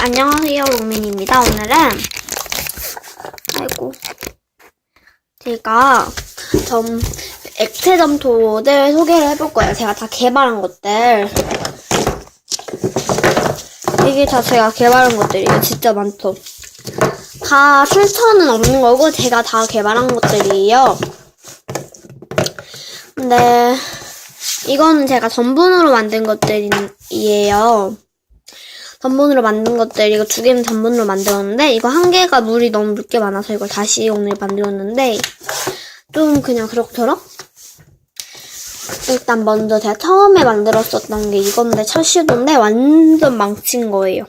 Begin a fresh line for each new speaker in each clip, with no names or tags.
안녕하세요, 롱민입니다. 오늘은, 아이고, 제가 점, 액체 점토를 소개를 해볼 거예요. 제가 다 개발한 것들. 이게 다 제가 개발한 것들이에요. 진짜 많죠. 다 출처는 없는 거고, 제가 다 개발한 것들이에요. 근데, 이거는 제가 전분으로 만든 것들이에요. 전분으로 만든 것들 이거 두 개는 전분으로 만들었는데 이거 한 개가 물이 너무 묽게 많아서 이걸 다시 오늘 만들었는데 좀 그냥 그럭저럭 일단 먼저 제가 처음에 만들었었던 게 이건데 첫 시도인데 완전 망친 거예요.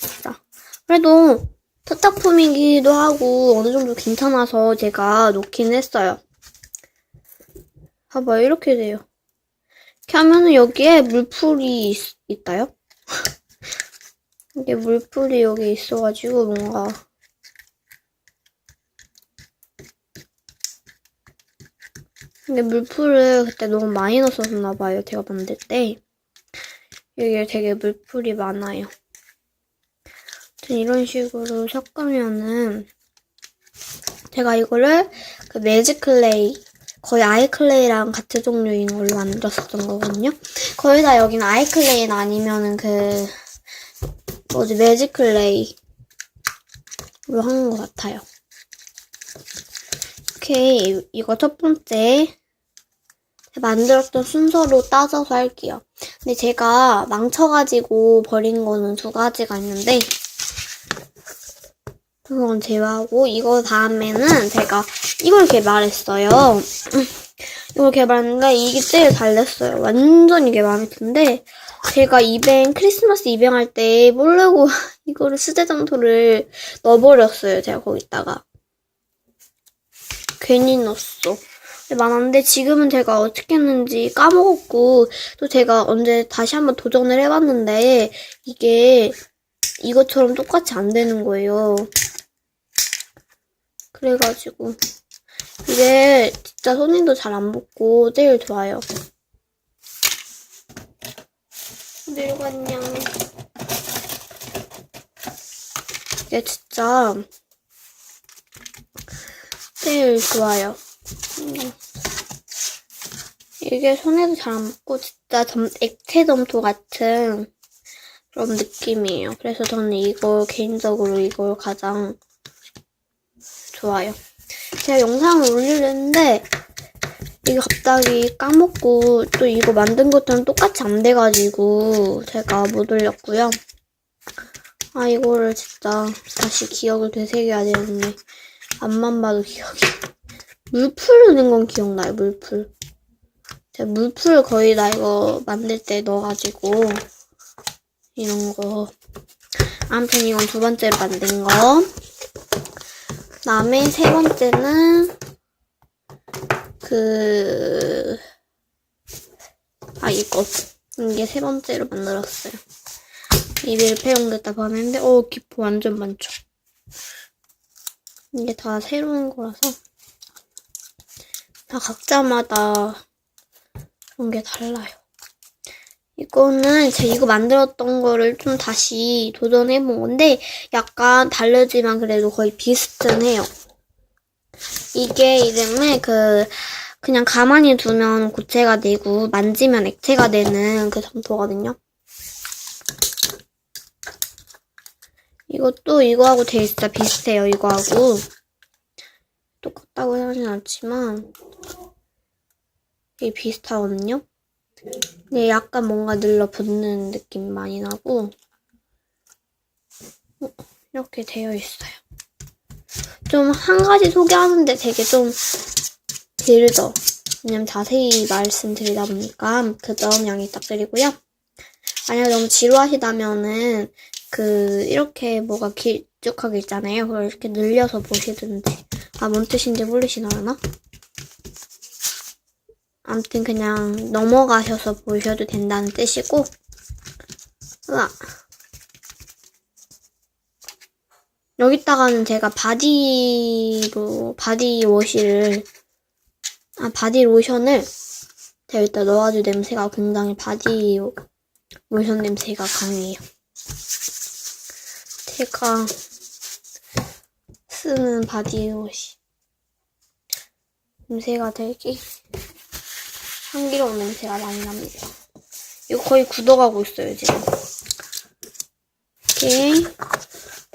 진짜 그래도 첫 작품이기도 하고 어느 정도 괜찮아서 제가 놓긴 했어요. 봐봐요. 이렇게 돼요. 이렇게 하면은 여기에 물풀이 있, 있다요 이게 물풀이 여기 있어가지고 뭔가 이게 물풀을 그때 너무 많이 넣었었나 봐요. 제가 만들 때 여기에 되게 물풀이 많아요. 아무튼 이런 식으로 섞으면은 제가 이거를 그 매직 클레이 거의 아이클레이랑 같은 종류인 걸로 만들었었던 거거든요. 거의 다 여기는 아이클레이는 아니면은 그 뭐지 매직 클레이로 하는 것 같아요. 오케이 이거 첫 번째 만들었던 순서로 따져서 할게요. 근데 제가 망쳐가지고 버린 거는 두 가지가 있는데 그건 제외하고 이거 다음에는 제가 이걸 개발했어요. 이걸 개발했는데 이게 제일 잘 됐어요. 완전 이게 마음에 드는데 제가 이뱅 크리스마스 이뱅 할 때 모르고 이거를 수제 점토를 넣어버렸어요. 제가 거기다가 괜히 넣었어. 많았는데 지금은 제가 어떻게 했는지 까먹었고 또 제가 언제 다시 한번 도전을 해봤는데 이게 이것처럼 똑같이 안 되는 거예요. 그래가지고 이게 진짜 손님도 잘 안 붙고 제일 좋아요. 늙었냥. 이게 진짜 제일 좋아요. 음. 이게 손에도 잘안 붙고 진짜 점, 액체 점토 같은 그런 느낌이에요. 그래서 저는 이거 개인적으로 이걸 가장 좋아요. 제가 영상을 올리려는데 이게 갑자기 까먹고 또 이거 만든 것처럼 똑같이 안 돼가지고 제가 못 올렸고요. 아 이거를 진짜 다시 기억을 되새겨야 되는데 앞만 봐도 기억이 물풀 넣는 건 기억나요 물풀. 제가 물풀 거의 나 이거 만들 때 넣어가지고 이런 거. 아무튼 이건 두 번째로 만든 거. 다음에 세 번째는 그, 아, 이거. 이게 세 번째로 만들었어요. 이 밀폐용기에다 보냈는데, 어, 기포 완전 많죠. 이게 다 새로운 거라서, 다 각자마다 그런 게 달라요. 이거는 제가 이거 만들었던 거를 좀 다시 도전해본 건데, 약간 다르지만 그래도 거의 비슷은 해요. 이게 이름을 그 그냥 가만히 두면 고체가 되고 만지면 액체가 되는 그 점토거든요. 이것도 이거하고 되게 진짜 비슷해요. 이거하고 똑같다고 하진 않지만 되게 비슷하거든요. 근데 약간 뭔가 늘러붙는 느낌 많이 나고 어, 이렇게 되어 있어요. 좀 한 가지 소개하는데 되게 좀 길죠. 왜냐면 자세히 말씀드리다 보니까 그 점 양해 부탁드리고요. 만약 너무 지루하시다면은 그 이렇게 뭐가 길쭉하게 있잖아요. 그걸 이렇게 늘려서 보시든지 아 뭔 뜻인지 모르시나요? 아무튼 그냥 넘어가셔서 보셔도 된다는 뜻이고 으아 여기다가는 제가 바디로 바디 워시를 아 바디 로션을 제가 일단 넣어가지고 냄새가 굉장히 바디 로션 냄새가 강해요. 제가 쓰는 바디옷이 냄새가 되게 향기로운 냄새가 많이 납니다. 이거 거의 굳어가고 있어요, 지금. 오케이.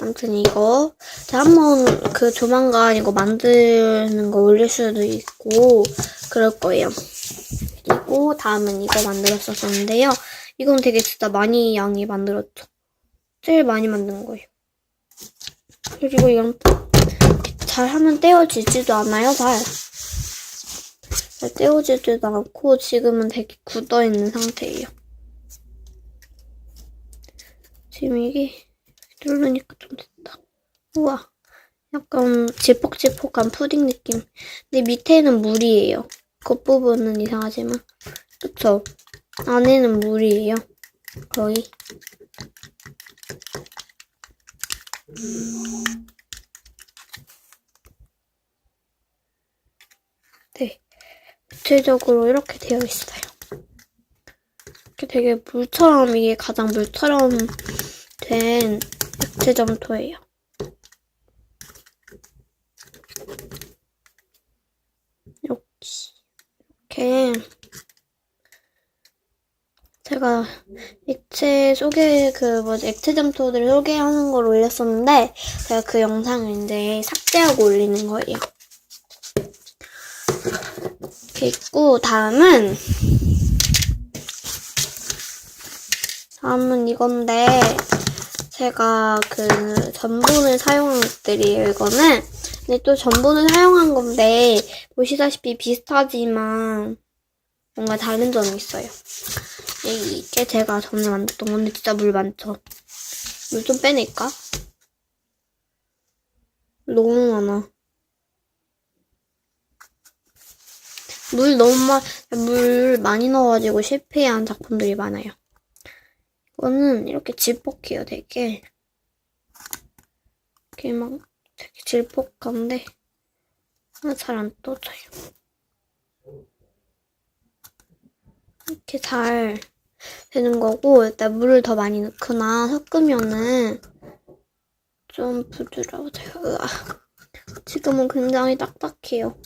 아무튼 이거 제가 한번 그 조만간 이거 만드는 거 올릴 수도 있고 그럴 거예요. 그리고 다음은 이거 만들었었는데요. 이건 되게 진짜 많이 양이 만들었죠. 제일 많이 만든 거예요. 그리고 이건 잘 하면 떼어지지도 않아요, 잘. 잘 떼어지지도 않고 지금은 되게 굳어있는 상태예요. 지금 이게 누르니까 좀 됐다. 우와. 약간 질퍽질퍽한 푸딩 느낌. 근데 밑에는 물이에요. 겉부분은 이상하지만. 그쵸? 안에는 물이에요. 거의. 네. 구체적으로 이렇게 되어 있어요. 이렇게 되게 물처럼, 이게 가장 물처럼 된 액체 점토예요. 이렇게, 이렇게 제가 액체 소개 그 뭐지 액체 점토들을 소개하는 걸 올렸었는데 제가 그 영상을 이제 삭제하고 올리는 거예요. 이렇게 있고 다음은 다음은 이건데 제가 그 전분을 사용한 것들이에요. 이거는 근데 또 전분을 사용한 건데 보시다시피 비슷하지만 뭔가 다른 점이 있어요. 이게 제가 전에 만들었던 건데 진짜 물 많죠? 물 좀 빼낼까? 너무 많아. 물 너무 많, 물 많이 넣어가지고 실패한 작품들이 많아요. 이거는 이렇게 질퍽해요, 되게. 이렇게 막 되게 질퍽한데, 잘안 떠져요. 이렇게 잘 되는 거고, 일단 물을 더 많이 넣거나 섞으면은 좀 부드러워져요. 으아. 지금은 굉장히 딱딱해요.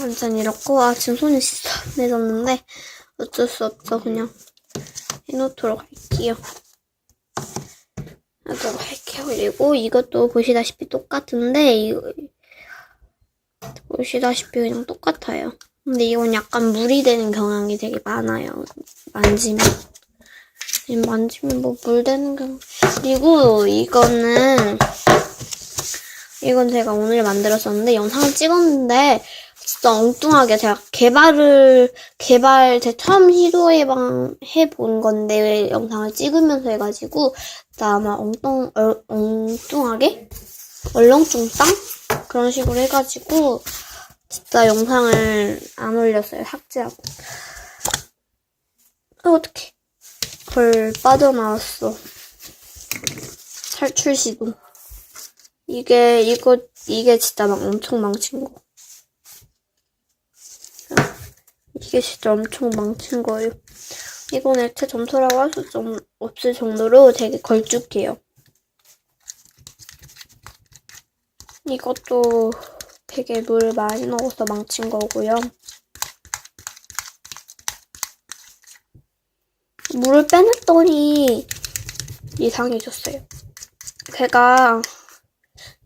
완전 이렇고, 아, 지금 손이 씻어내졌는데, 어쩔 수 없어, 그냥. 해놓도록 할게요. 하도록 할게요. 그리고 이것도 보시다시피 똑같은데, 이거, 보시다시피 그냥 똑같아요. 근데 이건 약간 물이 되는 경향이 되게 많아요. 만지면. 만지면 뭐 물 되는 경향. 그리고 이거는, 이건 제가 오늘 만들었었는데, 영상을 찍었는데, 진짜 엉뚱하게 제가 개발을, 개발, 제 처음 시도해본, 해본 건데, 영상을 찍으면서 해가지고, 진짜 아마 엉뚱, 얼, 엉뚱하게? 얼렁뚱땅? 그런 식으로 해가지고, 진짜 영상을 안 올렸어요. 삭제하고. 아, 어떡해. 걸 빠져나왔어. 탈출 시도. 이게, 이거, 이게 진짜 막 엄청 망친 거. 이게 진짜 엄청 망친 거예요. 이건 액체 점토라고 할수좀 없을 정도로 되게 걸쭉해요. 이것도 되게 물을 많이 넣어서 망친 거고요. 물을 빼냈더니 이상해졌어요. 제가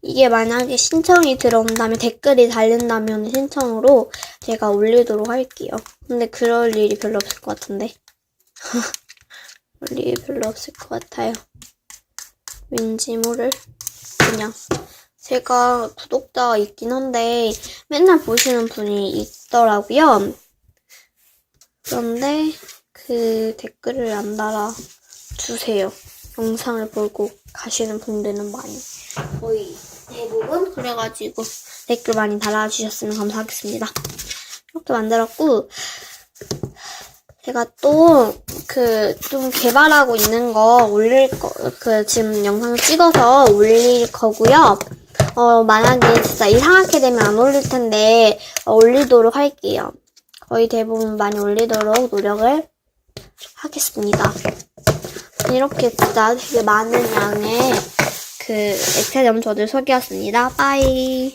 이게 만약에 신청이 들어온다면 댓글이 달린다면 신청으로 제가 올리도록 할게요. 근데 그럴 일이 별로 없을 것 같은데. 그럴 일이 별로 없을 것 같아요. 왠지 모를 그냥 제가 구독자가 있긴 한데 맨날 보시는 분이 있더라고요. 그런데 그 댓글을 안 달아 주세요. 영상을 보고 가시는 분들은 많이 거의 대부분 그래가지고 댓글 많이 달아주셨으면 감사하겠습니다. 이렇게 만들었고 제가 또 그 좀 개발하고 있는 거 올릴 거 그 지금 영상 찍어서 올릴 거고요. 어 만약에 진짜 이상하게 되면 안 올릴 텐데 어, 올리도록 할게요. 거의 대부분 많이 올리도록 노력을 하겠습니다. 이렇게 진짜 되게 많은 양의 그 액체 점토들 소개였습니다. 빠이.